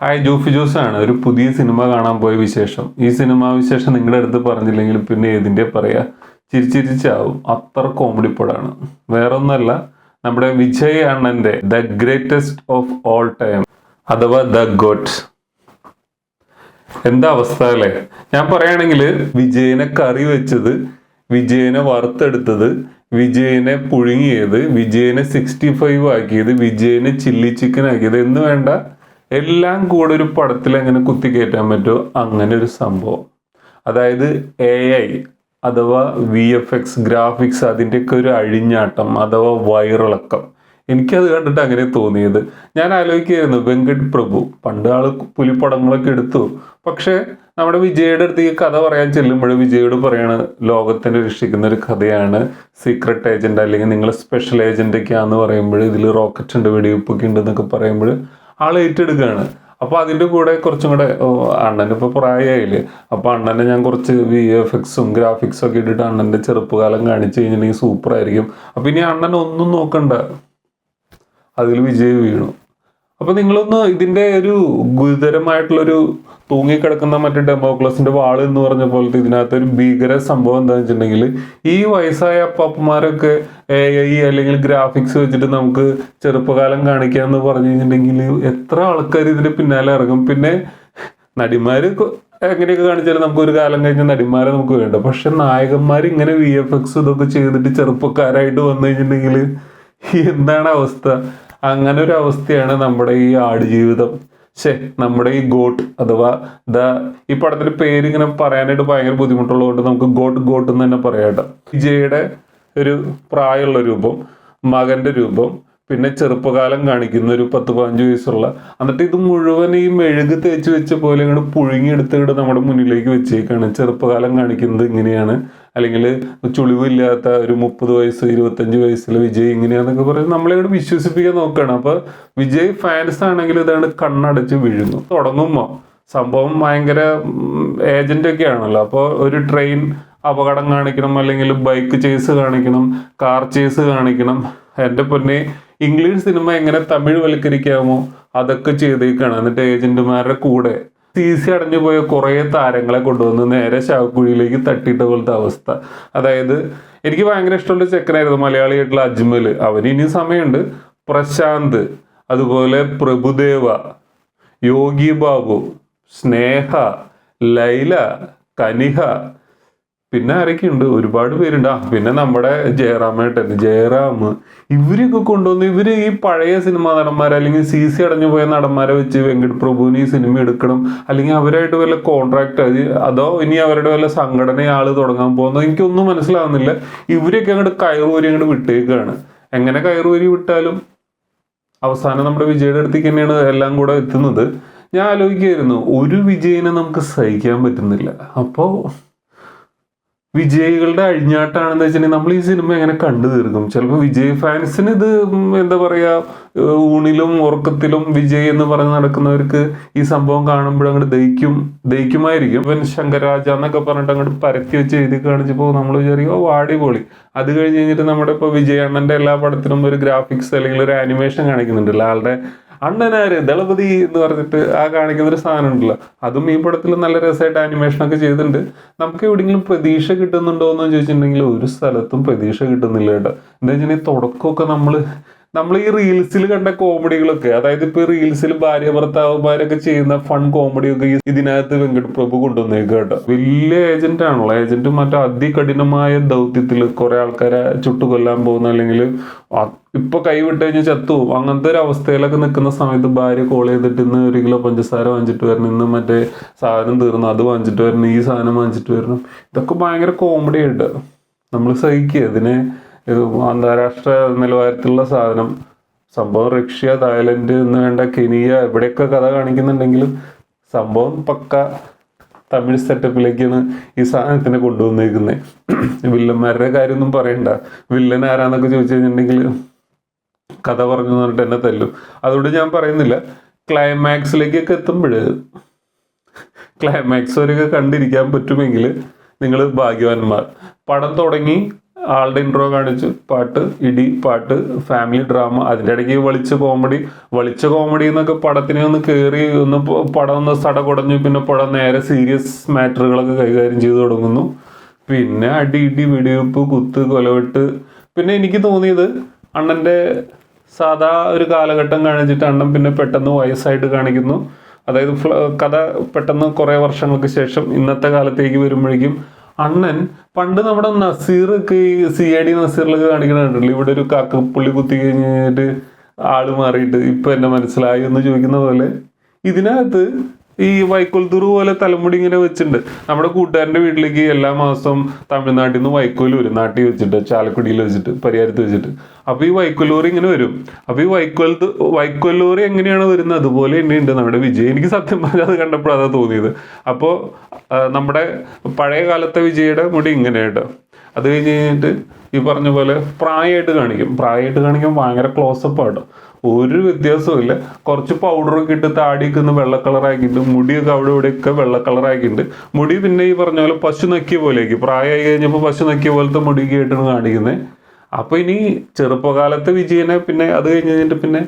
Hi Jofi Jose ആണ് ഒരു പുതിയ സിനിമ കാണാൻ പോയ വിശേഷം. ഈ സിനിമാ വിശേഷം നിങ്ങളുടെ അടുത്ത് പറഞ്ഞില്ലെങ്കിൽ പിന്നെ ഏതിന്റെ പറയുക ചിരിച്ചിരിച്ചാവും. അത്ര കോമഡി പടമാണ് വേറൊന്നല്ല നമ്മുടെ വിജയ് അണ്ണന്റെ the greatest of all time അഥവാ ദ ഗോട്ട് എന്താ അവസ്ഥ അല്ലേ? ഞാൻ പറയുകയാണെങ്കിൽ വിജയനെ കറി വെച്ചത് വിജയനെ വറുത്തെടുത്തത് വിജയനെ പുഴുങ്ങിയത് വിജയനെ സിക്സ്റ്റി ഫൈവ് ആക്കിയത് വിജയനെ ചില്ലി ചിക്കൻ ആക്കിയത് എന്ന് വേണ്ട എല്ലാം കൂടെ ഒരു പടത്തിൽ എങ്ങനെ കുത്തിക്കയറ്റാൻ പറ്റുമോ അങ്ങനെ ഒരു സംഭവം. അതായത് എ ഐ അഥവാ വി എഫ് എക്സ് ഗ്രാഫിക്സ് അതിന്റെയൊക്കെ ഒരു അഴിഞ്ഞാട്ടം അഥവാ വയറിളക്കം എനിക്കത് കണ്ടിട്ട് അങ്ങനെ തോന്നിയത്. ഞാൻ ആലോചിക്കുകയായിരുന്നു വെങ്കട് പ്രഭു പണ്ട് ആൾ പുലിപ്പടങ്ങളൊക്കെ എടുത്തു. പക്ഷേ നമ്മുടെ വിജയുടെ അടുത്തേക്ക് കഥ പറയാൻ ചെല്ലുമ്പോൾ വിജയോട് പറയാണ് ലോകത്തിനെ രക്ഷിക്കുന്ന ഒരു കഥയാണ്. സീക്രട്ട് ഏജന്റ് അല്ലെങ്കിൽ നിങ്ങൾ സ്പെഷ്യൽ ഏജന്റ് ഒക്കെയാന്ന് പറയുമ്പോൾ ഇതിൽ റോക്കറ്റ് ഉണ്ട് വെടിവെപ്പൊക്കെ ഉണ്ടെന്നൊക്കെ പറയുമ്പോൾ ആൾ ഏറ്റെടുക്കുകയാണ് അപ്പോൾ അതിന്റെ കൂടെ കുറച്ചും കൂടെ അണ്ണൻ ഇപ്പോൾ ഇപ്പൊ പ്രായമായില്ലേ അപ്പൊ അണ്ണനെ ഞാൻ കുറച്ച് വി എഫ് എക്സും ഗ്രാഫിക്സും ഒക്കെ ഇട്ടിട്ട് അണ്ണന്റെ ചെറുപ്പകാലം കാണിച്ചു കഴിഞ്ഞിട്ടുണ്ടെങ്കിൽ സൂപ്പർ ആയിരിക്കും. അപ്പൊ ഇനി അണ്ണൻ ഒന്നും നോക്കണ്ട. അതിൽ വിജയ് വീണു. അപ്പോൾ നിങ്ങളൊന്ന് ഇതിന്റെ ഒരു ഗുരുതരമായിട്ടുള്ളൊരു തൂങ്ങിക്കിടക്കുന്ന മറ്റേ ഡെമോക്ലസിന്റെ വാൾ എന്ന് പറഞ്ഞ പോലത്തെ ഇതിനകത്ത് ഒരു ഭീകര സംഭവം എന്താണെന്ന് വെച്ചിട്ടുണ്ടെങ്കിൽ ഈ വയസ്സായ അപ്പാപ്പന്മാരൊക്കെ എ ഐ അല്ലെങ്കിൽ ഗ്രാഫിക്സ് വെച്ചിട്ട് നമുക്ക് ചെറുപ്പകാലം കാണിക്കാന്ന് പറഞ്ഞു കഴിഞ്ഞിട്ടുണ്ടെങ്കിൽ എത്ര ആൾക്കാർ ഇതിന്റെ പിന്നാലെ ഇറങ്ങും. പിന്നെ നടിമാര് എങ്ങനെയൊക്കെ കാണിച്ചാലും നമുക്ക് ഒരു കാലം കഴിഞ്ഞ നടിമാരെ നമുക്ക് വേണ്ട. പക്ഷെ നായകന്മാർ ഇങ്ങനെ വി എഫ് എക്സ് ഇതൊക്കെ ചെയ്തിട്ട് ചെറുപ്പക്കാരായിട്ട് വന്നു കഴിഞ്ഞിട്ടുണ്ടെങ്കിൽ എന്താണ് അവസ്ഥ? അങ്ങനെ ഒരു അവസ്ഥയാണ് നമ്മുടെ ഈ ആടുജീവിതം. ശേ നമ്മുടെ ഈ ഗോട്ട് അഥവാ ദ ഈ പടത്തിന്റെ പേര് ഇങ്ങനെ പറയാനായിട്ട് ഭയങ്കര ബുദ്ധിമുട്ടുള്ളതുകൊണ്ട് നമുക്ക് ഗോട്ട് ഗോട്ട് എന്ന് തന്നെ പറയാട്ടോ വിജയുടെ ഒരു പ്രായമുള്ള രൂപം മകന്റെ രൂപം പിന്നെ ചെറുപ്പകാലം കാണിക്കുന്ന ഒരു പത്ത് പതിനഞ്ച് വയസ്സുള്ള എന്നിട്ട് ഇത് മുഴുവൻ ഈ മെഴുക് തേച്ച് വെച്ച പോലെ ഇങ്ങോട്ട് പുഴുങ്ങിയെടുത്തിട്ട് നമ്മുടെ മുന്നിലേക്ക് വെച്ചേക്കാണ്. ചെറുപ്പകാലം കാണിക്കുന്നത് ഇങ്ങനെയാണ്. അല്ലെങ്കിൽ ചുളിവില്ലാത്ത ഒരു മുപ്പത് വയസ്സ് ഇരുപത്തഞ്ച് വയസ്സിലെ വിജയ് ഇങ്ങനെയാണെന്നൊക്കെ പറയുന്നത് നമ്മളെ ഇവിടെ വിശ്വസിപ്പിക്കാൻ നോക്കുകയാണ് അപ്പോൾ വിജയ് ഫാൻസ് ആണെങ്കിൽ ഇതാണ് കണ്ണടച്ച് വീഴുന്നു തുടങ്ങുമ്പോ സംഭവം ഭയങ്കര ഏജന്റ് ഒക്കെ ആണല്ലോ. അപ്പോൾ ഒരു ട്രെയിൻ അപകടം കാണിക്കണം അല്ലെങ്കിൽ ബൈക്ക് ചേസ് കാണിക്കണം കാർ ചേസ് കാണിക്കണം. എന്റെ പൊന്നെ ഇംഗ്ലീഷ് സിനിമ എങ്ങനെ തമിഴ് വൽക്കരിക്കാമോ അതൊക്കെ ചെയ്തേക്കാണ്. എന്നിട്ട് ഏജന്റുമാരുടെ കൂടെ സി സി അടഞ്ഞു പോയ കുറേ താരങ്ങളെ കൊണ്ടുവന്ന് നേരെ ശവക്കുഴിയിലേക്ക് തട്ടിയിട്ട പോലത്തെ അവസ്ഥ. അതായത് എനിക്ക് ഭയങ്കര ഇഷ്ടമുള്ള ചെക്കനായിരുന്നു മലയാളിയായിട്ടുള്ള അജ്മൽ. അവന് ഇനി സമയമുണ്ട്. പ്രശാന്ത് അതുപോലെ പ്രഭുദേവ യോഗി ബാബു സ്നേഹ ലൈല കനിഹ പിന്നെ ആരൊക്കെയുണ്ട്? ഒരുപാട് പേരുണ്ട്. ആ പിന്നെ നമ്മുടെ ജയറാമേട്ടൻ ജയറാം. ഇവരൊക്കെ കൊണ്ടുവന്ന് ഇവർ ഈ പഴയ സിനിമാ നടന്മാരെ അല്ലെങ്കിൽ സി സി അടഞ്ഞു പോയ നടന്മാരെ വെച്ച് വെങ്കട് പ്രഭുവിന് ഈ സിനിമ എടുക്കണം. അല്ലെങ്കിൽ അവരായിട്ട് വല്ല കോൺട്രാക്ട് അതോ ഇനി അവരുടെ വല്ല സംഘടന ആൾ തുടങ്ങാൻ പോകുന്നത്? എനിക്കൊന്നും മനസ്സിലാവുന്നില്ല. ഇവരൊക്കെ അങ്ങോട്ട് കയറൂരി അങ്ങോട്ട് വിട്ടേക്കാണ്. എങ്ങനെ കയറൂരി വിട്ടാലും? അവസാനം നമ്മുടെ വിജയുടെ അടുത്തേക്ക് തന്നെയാണ് എല്ലാം കൂടെ എത്തുന്നത്. ഞാൻ ആലോചിക്കുകയായിരുന്നു ഒരു വിജയനെ നമുക്ക് സഹിക്കാൻ പറ്റുന്നില്ല. അപ്പോൾ വിജയികളുടെ അഴിഞ്ഞാട്ടാണെന്ന് വെച്ചിട്ടുണ്ടെങ്കിൽ നമ്മൾ ഈ സിനിമ എങ്ങനെ കണ്ടു തീർക്കും? ചിലപ്പോൾ വിജയ് ഫാൻസിന് ഇത് എന്താ പറയാ ഊണിലും ഉറക്കത്തിലും വിജയ് എന്ന് പറഞ്ഞ് നടക്കുന്നവർക്ക് ഈ സംഭവം കാണുമ്പോൾ അങ്ങോട്ട് ദഹിക്കും ദഹിക്കുമായിരിക്കും. ഇവൻ ശങ്കരാജ എന്നൊക്കെ പറഞ്ഞിട്ട് അങ്ങോട്ട് പരത്തി വെച്ച് എഴുതി കാണിച്ചപ്പോൾ നമ്മൾ വിചാരിക്കും "ഓ, വാടി പൊളി അത് കഴിഞ്ഞ് കഴിഞ്ഞിട്ട് നമ്മുടെ ഇപ്പോൾ വിജയ് അണ്ണന്റെ എല്ലാ പടത്തിനും ഒരു ഗ്രാഫിക്സ് അല്ലെങ്കിൽ ഒരു ആനിമേഷൻ കാണിക്കുന്നുണ്ടല്ലോ. ആളുടെ അണ്ണനാര്? ദളപതി എന്ന് പറഞ്ഞിട്ട് ആ കാണിക്കുന്ന ഒരു സാധനം ഉണ്ടല്ലോ. അതും ഈ പടത്തിൽ നല്ല രസമായിട്ട് ആനിമേഷൻ ഒക്കെ ചെയ്തിട്ടുണ്ട്. നമുക്ക് എവിടെയെങ്കിലും പ്രതീക്ഷ കിട്ടുന്നുണ്ടോ എന്ന് ചോദിച്ചിട്ടുണ്ടെങ്കിൽ ഒരു സ്ഥലത്തും പ്രതീക്ഷ കിട്ടുന്നില്ല കേട്ടോ. എന്താ വെച്ചിട്ടുണ്ടെങ്കിൽ തുടക്കമൊക്കെ നമ്മൾ നമ്മൾ ഈ റീൽസിൽ കണ്ട കോമഡികളൊക്കെ അതായത് ഇപ്പൊ റീൽസിൽ ഭാര്യ ഭർത്താവുമാരൊക്കെ ചെയ്യുന്ന ഫൺ കോമഡിയൊക്കെ ഇതിനകത്ത് വെങ്കട് പ്രഭു കൊണ്ടുവന്നേക്കുക കേട്ടോ. വലിയ ഏജന്റ് ആണല്ലോ. ഏജന്റ് മറ്റേ അതികഠിനമായ ദൗത്യത്തിൽ കുറെ ആൾക്കാരെ ചുട്ടുകൊല്ലാൻ പോകുന്ന അല്ലെങ്കിൽ ഇപ്പൊ കൈവിട്ട് കഴിഞ്ഞാൽ ചത്തു. അങ്ങനത്തെ ഒരു അവസ്ഥയിലൊക്കെ നിൽക്കുന്ന സമയത്ത് ഭാര്യ കോൾ ചെയ്തിട്ട് ഇന്ന് ഒരു കിലോ പഞ്ചസാര വാങ്ങിച്ചിട്ട് വരണം ഇന്ന് മറ്റേ സാധനം തീർന്നു അത് വാങ്ങിച്ചിട്ട് വരണം ഈ സാധനം വാങ്ങിച്ചിട്ട് വരണം. ഇതൊക്കെ ഭയങ്കര കോമഡി ആയിട്ട്. നമ്മൾ സഹിക്കുക ഇതിനെ ഇത് അന്താരാഷ്ട്ര നിലവാരത്തിലുള്ള സാധനം. സംഭവം റഷ്യ തായ്ലൻഡ് എന്ന് വേണ്ട കെനിയ എവിടെയൊക്കെ കഥ കാണിക്കുന്നുണ്ടെങ്കിലും സംഭവം പക്ക തമിഴ് സെറ്റപ്പിലേക്കാണ് ഈ സാധനത്തിനെ കൊണ്ടുവന്നിരിക്കുന്നത് വില്ലന്മാരുടെ കാര്യമൊന്നും പറയണ്ട. വില്ലൻ ആരാന്നൊക്കെ ചോദിച്ചു കഴിഞ്ഞിട്ടുണ്ടെങ്കിൽ കഥ പറഞ്ഞു പറഞ്ഞിട്ട് എന്നെ തല്ലും. അതുകൊണ്ട് ഞാൻ പറയുന്നില്ല. ക്ലൈമാക്സിലേക്കൊക്കെ എത്തുമ്പോൾ ക്ലൈമാക്സ് വരെയൊക്കെ കണ്ടിരിക്കാൻ പറ്റുമെങ്കിൽ നിങ്ങൾ ഭാഗ്യവാന്മാർ. പടം തുടങ്ങി ആളുടെ ഇൻട്രോ കാണിച്ചു പാട്ട് ഇടി പാട്ട് ഫാമിലി ഡ്രാമ അതിന്റെ ഇടയ്ക്ക് വളിച്ച കോമഡി വളിച്ച കോമഡി എന്നൊക്കെ പടത്തിനെ ഒന്ന് കയറി ഒന്ന് പടം ഒന്ന് സട കുടഞ്ഞു പിന്നെ പടം നേരെ സീരിയസ് മാറ്ററുകളൊക്കെ കൈകാര്യം ചെയ്തു തുടങ്ങുന്നു. പിന്നെ അടി ഇടി വെടിവെപ്പ് കുത്ത് കൊലവെട്ട്. പിന്നെ എനിക്ക് തോന്നിയത് അണ്ണന്റെ സാധാ ഒരു കാലഘട്ടം കാണിച്ചിട്ട് അണ്ണൻ പിന്നെ പെട്ടെന്ന് വയസ്സായിട്ട് കാണിക്കുന്നു. അതായത് കഥ പെട്ടെന്ന് കുറേ വർഷങ്ങൾക്ക് ശേഷം ഇന്നത്തെ കാലത്തേക്ക് വരുമ്പോഴേക്കും അണ്ണൻ പണ്ട് നമ്മുടെ നസീർ ഒക്കെ ഈ സി ഐ ഡി നസീറിലൊക്കെ കാണിക്കണ കണ്ടല്ലോ ഇവിടെ ഒരു കാക്കപ്പുള്ളി കുത്തി കഴിഞ്ഞിട്ട് ആൾ മാറിയിട്ട് ഇപ്പൊ എന്നെ മനസ്സിലായി എന്ന് ചോദിക്കുന്ന പോലെ ഇതിനകത്ത് ഈ വൈക്കോൽത്തൂർ പോലെ തലമുടി ഇങ്ങനെ വെച്ചിട്ടുണ്ട്. നമ്മുടെ കൂട്ടുകാരന്റെ വീട്ടിലേക്ക് എല്ലാ മാസവും തമിഴ്നാട്ടിൽ നിന്ന് വൈക്കോൽ വരും നാട്ടിൽ വെച്ചിട്ട് ചാലക്കുടിയിൽ വെച്ചിട്ട് പരിഹാരത്ത് വെച്ചിട്ട്. അപ്പൊ ഈ വൈക്കോലൂർ ഇങ്ങനെ വരും. അപ്പൊ ഈ വൈക്കോൽ വൈക്കോലൂർ എങ്ങനെയാണ് വരുന്നത്? അതുപോലെ തന്നെയുണ്ട് നമ്മുടെ വിജയ്. എനിക്ക് സത്യം പറഞ്ഞാൽ അത് കണ്ടപ്പോഴാണ് തോന്നിയത്. അപ്പോൾ നമ്മുടെ പഴയ കാലത്തെ വിജയുടെ മുടി ഇങ്ങനെ അത് കഴിഞ്ഞ് കഴിഞ്ഞിട്ട് ഈ പറഞ്ഞ പോലെ പ്രായമായിട്ട് കാണിക്കും. പ്രായമായിട്ട് കാണിക്കുമ്പോൾ ഭയങ്കര ക്ലോസപ്പ് ആട്ടോ ഒരു വ്യത്യാസവും ഇല്ല. കുറച്ച് പൗഡറൊക്കെ ഇട്ട് താടിയൊക്കെ ഒന്ന് വെള്ള കളറാക്കിയിട്ട് മുടിയൊക്കെ അവിടെ ഇവിടെയൊക്കെ വെള്ള കളറാക്കിയിട്ടുണ്ട് മുടി പിന്നെ ഈ പറഞ്ഞ പോലെ പശു നക്കിയ പോലെയാക്കി. പ്രായമായി കഴിഞ്ഞപ്പോൾ പശു നക്കിയ പോലത്തെ മുടിയൊക്കെ ആയിട്ടാണ് കാണിക്കുന്നത് അപ്പോൾ ഇനി ചെറുപ്പകാലത്തെ വിജയനെ പിന്നെ അത് കഴിഞ്ഞ് കഴിഞ്ഞിട്ട് പിന്നെ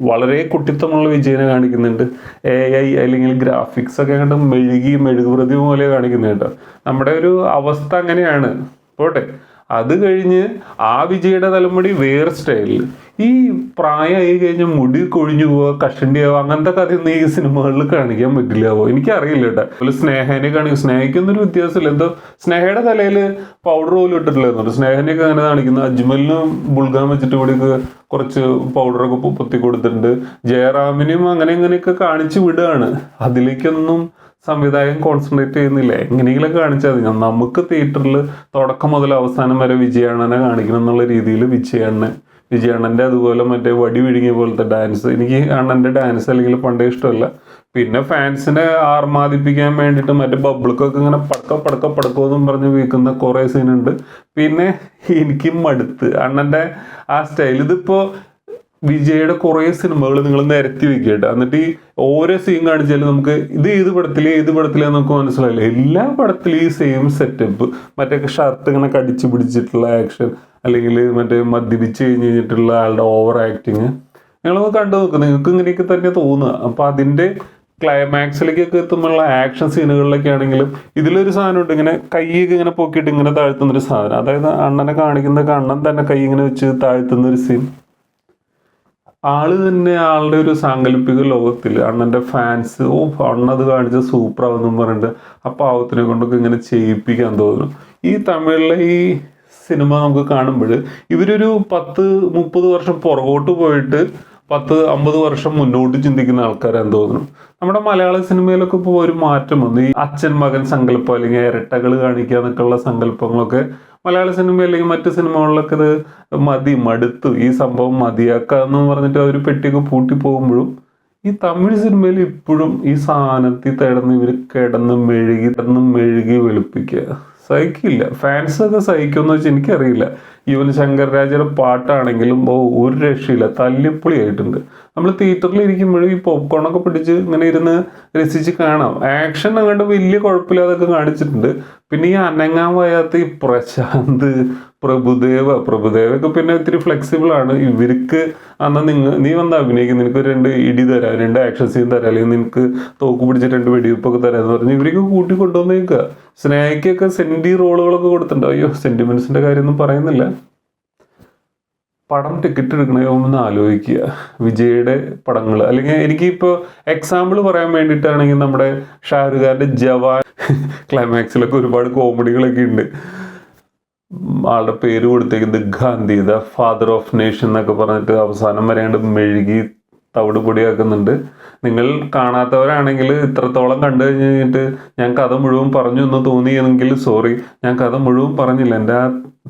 വളരെ കുട്ടിത്തമുള്ള വിജയനെ കാണിക്കുന്നുണ്ട്. എ ഐ അല്ലെങ്കിൽ ഗ്രാഫിക്സ് ഒക്കെ കണ്ട് മെഴുകി മെഴുകുപ്രതി പോലെ കാണിക്കുന്നുണ്ട് നമ്മുടെ ഒരു അവസ്ഥ അങ്ങനെയാണ്. പോട്ടെ. അത് കഴിഞ്ഞ് ആ വിജയുടെ തലമുടി വേറെ സ്റ്റൈലിൽ ഈ പ്രായമായി കഴിഞ്ഞ മുടി കൊഴിഞ്ഞു പോവുക കഷണ്ടിയാവുക അങ്ങനത്തെ കഥയൊന്നും ഈ സിനിമകളിൽ കാണിക്കാൻ പറ്റില്ലാവോ എനിക്കറിയില്ല കേട്ടോ. അതിൽ സ്നേഹനെ കാണിക്കും. സ്നേഹിക്കുന്നൊരു വ്യത്യാസമില്ല. എന്തോ സ്നേഹയുടെ തലയിൽ പൗഡർ പോലും ഇട്ടിട്ടില്ലായിരുന്നു. സ്നേഹനെയൊക്കെ അങ്ങനെ കാണിക്കുന്നു. അജ്മലിനും ബുൾഗാൻ വെച്ചിട്ട് ഇവിടെയൊക്കെ കുറച്ച് പൗഡറൊക്കെ പൊത്തി കൊടുത്തിട്ടുണ്ട്. ജയറാമിനും അങ്ങനെ ഇങ്ങനെയൊക്കെ കാണിച്ചു വിടുകയാണ് അതിലേക്കൊന്നും സംവിധായകൻ കോൺസെൻട്രേറ്റ് ചെയ്യുന്നില്ല? എങ്ങനെയെങ്കിലും കാണിച്ചാൽ മതി. നമുക്ക് തിയേറ്ററിൽ തുടക്കം മുതൽ അവസാനം വരെ വിജയണ്ണനെ കാണിക്കണം എന്നുള്ള രീതിയിൽ വിജയണ്ണൻ വിജയണ്ണന്റെ അതുപോലെ മറ്റേ വടി വിഴുങ്ങിയ പോലത്തെ ഡാൻസ് എനിക്ക് അണ്ണന്റെ ഡാൻസ് അല്ലെങ്കിൽ പണ്ടേ ഇഷ്ടമല്ല. പിന്നെ ഫാൻസിനെ ആർമാദിപ്പിക്കാൻ വേണ്ടിയിട്ട് മറ്റേ ബബിൾക്കൊക്കെ ഇങ്ങനെ പടക്ക പടക്ക പടക്കോ എന്നും പറഞ്ഞ് വീക്കുന്ന കുറേ സീനുണ്ട് പിന്നെ എനിക്ക് മടുത്ത്. അണ്ണന്റെ ആ സ്റ്റൈൽ ഇതിപ്പോൾ വിജയുടെ കുറേ സിനിമകൾ നിങ്ങൾ നിരത്തി വെക്കട്ടെ എന്നിട്ട് ഈ ഓരോ സീൻ കാണിച്ചാലും നമുക്ക് ഇത് ഏത് പടത്തിലെ ഏത് പടത്തിലെ നമുക്ക് മനസ്സിലായില്ല. എല്ലാ പടത്തിലും ഈ സെയിം സെറ്റപ്പ് മറ്റേ ഷർട്ട് ഇങ്ങനെ കടിച്ചു പിടിച്ചിട്ടുള്ള ആക്ഷൻ അല്ലെങ്കിൽ മറ്റേ മദ്യപിച്ച് കഴിഞ്ഞ് കഴിഞ്ഞിട്ടുള്ള ആളുടെ ഓവർ ആക്ടിങ് നിങ്ങളൊന്ന് കണ്ടു നോക്ക്. നിങ്ങൾക്ക് ഇങ്ങനെയൊക്കെ തന്നെ തോന്നുക അപ്പൊ അതിന്റെ ക്ലൈമാക്സിലേക്കൊക്കെ എത്തുമ്പോഴുള്ള ആക്ഷൻ സീനുകളിലൊക്കെ ആണെങ്കിലും ഇതിലൊരു സാധനമുണ്ട്. ഇങ്ങനെ കൈയൊക്കെ ഇങ്ങനെ പൊക്കിയിട്ട് ഇങ്ങനെ താഴ്ത്തുന്ന ഒരു സാധനം. അതായത് അണ്ണനെ കാണിക്കുന്ന കണ്ണൻ തന്നെ കൈ ഇങ്ങനെ വെച്ച് താഴ്ത്തുന്ന ഒരു സീൻ ആൾ തന്നെ ആളുടെ ഒരു സാങ്കല്പിക ലോകത്തിൽ അണ്ണന്റെ ഫാൻസ് ഓ അണ്ണത് കാണിച്ച സൂപ്പറാവെന്നും പറഞ്ഞിട്ട് ആ പാവത്തിനെ കൊണ്ടൊക്കെ ഇങ്ങനെ ചെയ്യിപ്പിക്കാൻ തോന്നുന്നു ഈ തമിഴിലെ ഈ സിനിമ നമുക്ക് കാണുമ്പോൾ ഇവരൊരു പത്ത് മുപ്പത് വർഷം പുറകോട്ട് പോയിട്ട് പത്ത് അമ്പത് വർഷം മുന്നോട്ട് ചിന്തിക്കുന്ന ആൾക്കാരാന്ന് തോന്നുന്നു. നമ്മുടെ മലയാള സിനിമയിലൊക്കെ ഇപ്പോൾ ഒരു മാറ്റം വന്നു. ഈ അച്ഛൻ മകൻ സങ്കല്പം അല്ലെങ്കിൽ ഇരട്ടകൾ കാണിക്കുക എന്നൊക്കെയുള്ള സങ്കല്പങ്ങളൊക്കെ മലയാള സിനിമ അല്ലെങ്കിൽ മറ്റു സിനിമകളിലൊക്കെ ഇത് മതി മടുത്തു. ഈ സംഭവം മതിയാക്കുക എന്ന് പറഞ്ഞിട്ട് അവർ പെട്ടിയൊക്കെ പൂട്ടി പോകുമ്പോഴും ഈ തമിഴ് സിനിമയിൽ ഇപ്പോഴും ഈ സാധനത്തിൽ തേടുന്ന ഇവർ കിടന്ന് മെഴുകി കിടന്ന് മെഴുകി വെളുപ്പിക്കുക. സഹിക്കില്ല. ഫാൻസ് ഒക്കെ സഹിക്കുമെന്ന് വെച്ചാൽ എനിക്കറിയില്ല. ഈവൻ ശങ്കർ രാജയുടെ പാട്ടാണെങ്കിലും ഓ ഒരു രക്ഷയില്ല. തല്ലിപ്പൊളി ആയിട്ടുണ്ട് നമ്മൾ തിയേറ്ററിൽ ഇരിക്കുമ്പോഴും ഈ പോപ്കോണൊക്കെ പിടിച്ച് ഇങ്ങനെ ഇരുന്ന് രസിച്ച് കാണാം. ആക്ഷൻ അങ്ങോട്ട് വലിയ കുഴപ്പമില്ലാതൊക്കെ കാണിച്ചിട്ടുണ്ട്. പിന്നെ ഈ അനങ്ങാൻ വയ്യാത്ത ഈ പ്രശാന്ത് പ്രഭുദേവ പ്രഭുദേവൊക്കെ പിന്നെ ഒത്തിരി ഫ്ലെക്സിബിൾ ആണ്. ഇവർക്ക് അന്ന് നിങ്ങൾ നീ വന്ന് അഭിനയിക്കും നിനക്ക് രണ്ട് ഇടി തരാം രണ്ട് ആക്ഷൻ സീൻ തരാം അല്ലെങ്കിൽ നിനക്ക് തോക്ക് പിടിച്ച് രണ്ട് വെടിവെപ്പൊക്കെ തരാന്ന് പറഞ്ഞ് ഇവർക്ക് കൂട്ടി കൊണ്ടുവന്നേക്കുക സ്നേഹയ്ക്കൊക്കെ സെന്റി റോളുകളൊക്കെ കൊടുത്തിട്ടുണ്ട്. അയ്യോ സെന്റിമെന്റ്സിന്റെ കാര്യമൊന്നും പറയുന്നില്ല. പടം ടിക്കറ്റ് എടുക്കണമെന്ന് ആലോചിക്കുക. വിജയുടെ പടങ്ങൾ അല്ലെങ്കിൽ എനിക്കിപ്പോൾ എക്സാമ്പിൾ പറയാൻ വേണ്ടിയിട്ടാണെങ്കിൽ നമ്മുടെ ഷാരൂഖ് ഖാന്റെ ജവാൻ ക്ലൈമാക്സിലൊക്കെ ഒരുപാട് കോമഡികളൊക്കെ ഉണ്ട്. ആളുടെ പേര് കൊടുത്തേക്കുന്നത് Gandhi the father of nation എന്നൊക്കെ പറഞ്ഞിട്ട് അവസാനം വരെയാണ്ട് മെഴുകി തവിട് പൊടിയാക്കുന്നുണ്ട് നിങ്ങൾ കാണാത്തവരാണെങ്കിൽ ഇത്രത്തോളം കണ്ടു കഴിഞ്ഞിട്ട് ഞാൻ കഥ മുഴുവൻ പറഞ്ഞു എന്ന് തോന്നിയെങ്കിൽ സോറി ഞാൻ കഥ മുഴുവൻ പറഞ്ഞില്ല. എന്റെ ആ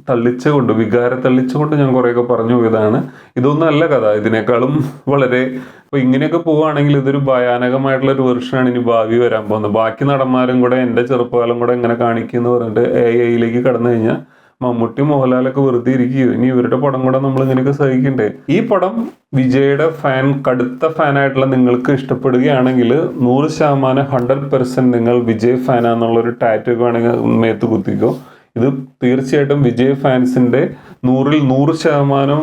തള്ളിച്ചുകൊണ്ട് വികാര തള്ളിച്ചുകൊണ്ട് ഞാൻ കുറേയൊക്കെ പറഞ്ഞു പോയതാണ്. ഇതൊന്നും അല്ല കഥ. ഇതിനേക്കാളും വളരെ ഇപ്പൊ ഇങ്ങനെയൊക്കെ പോവുകയാണെങ്കിൽ ഇതൊരു ഭയാനകമായിട്ടുള്ള ഒരു വെർഷനാണ് ഇനി ഭാവി വരാൻ പോകുന്നത്. ബാക്കി നടന്മാരും കൂടെ എന്റെ ചെറുപ്പകാലം കൂടെ എങ്ങനെ കാണിക്കുമെന്ന് പറഞ്ഞിട്ട് എ ഐയിലേക്ക് കടന്നു കഴിഞ്ഞാൽ മമ്മൂട്ടി മോഹൻലാലൊക്കെ വെറുതെ ഇരിക്കുകയോ ഇനി ഇവരുടെ പടം കൂടെ നമ്മൾ ഇങ്ങനെയൊക്കെ സഹിക്കണ്ടേ? ഈ പടം വിജയുടെ ഫാൻ കടുത്ത ഫാനായിട്ടുള്ള നിങ്ങൾക്ക് ഇഷ്ടപ്പെടുകയാണെങ്കിൽ നൂറ് ശതമാനം ഹൺഡ്രഡ് പെർസെന്റ് നിങ്ങൾ വിജയ് ഫാനാന്നുള്ള ഒരു ടാറ്റു വേണമെങ്കിൽ മേത്ത് കുത്തിക്കോ. ഇത് തീർച്ചയായിട്ടും വിജയ് ഫാൻസിന്റെ നൂറിൽ നൂറ് ശതമാനം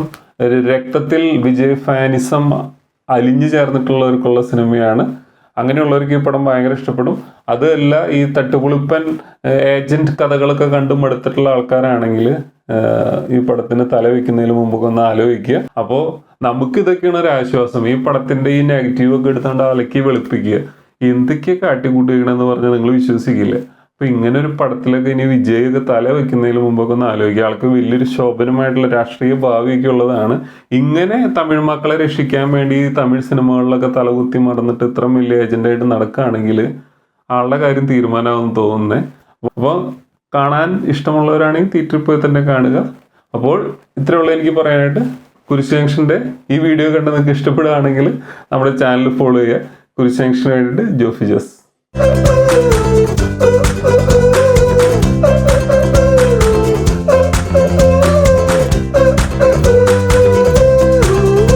രക്തത്തിൽ വിജയ് ഫാനിസം അലിഞ്ഞു ചേർന്നിട്ടുള്ളവർക്കുള്ള സിനിമയാണ്. അങ്ങനെയുള്ളവർക്ക് ഈ പടം ഭയങ്കര ഇഷ്ടപ്പെടും. അതല്ല ഈ തട്ടുപുളിപ്പൻ ഏജന്റ് കഥകളൊക്കെ കണ്ടും എടുത്തിട്ടുള്ള ആൾക്കാരാണെങ്കിൽ ഈ പടത്തിന് തല വെക്കുന്നതിന് മുമ്പൊക്കെ ഒന്ന് ആലോചിക്കുക. അപ്പോൾ നമുക്ക് ഇതൊക്കെയാണ് ഒരു ആശ്വാസം. ഈ പടത്തിന്റെ ഈ നെഗറ്റീവ് ഒക്കെ എടുത്തുകൊണ്ട് അലക്കി വെളുപ്പിക്കുക. എന്തൊക്കെയൊക്കെ കാട്ടിക്കൂട്ടിക്കണെന്ന് പറഞ്ഞാൽ നിങ്ങൾ വിശ്വസിക്കില്ല. അപ്പൊ ഇങ്ങനെ ഒരു പടത്തിലൊക്കെ ഇനി വിജയൊക്കെ തല വെക്കുന്നതിന് മുമ്പൊക്കെ ഒന്ന് ആലോചിക്കുക ആൾക്ക് വലിയൊരു ശോഭനമായിട്ടുള്ള രാഷ്ട്രീയ ഭാവിയൊക്കെ ഉള്ളതാണ്. ഇങ്ങനെ തമിഴ് മക്കളെ രക്ഷിക്കാൻ വേണ്ടി തമിഴ് സിനിമകളിലൊക്കെ തലകുത്തി മറന്നിട്ട് ഇത്ര വലിയ ഏജന്റായിട്ട് നടക്കുകയാണെങ്കിൽ ആളുടെ കാര്യം തീരുമാനമാകും തോന്നുന്നത് അപ്പോൾ കാണാൻ ഇഷ്ടമുള്ളവരാണെങ്കിൽ തിയേറ്ററിൽ പോയി തന്നെ കാണുക. അപ്പോൾ ഇത്രയുള്ള എനിക്ക് പറയാനായിട്ട്. കുരിശ് ഈ വീഡിയോ കണ്ട് നിങ്ങൾക്ക് ഇഷ്ടപ്പെടുകയാണെങ്കിൽ നമ്മുടെ ചാനൽ ഫോളോ ചെയ്യുക. കുരിശ് ജംഗ്ഷന് വേണ്ടിയിട്ട് ജോഫി ജോസ്.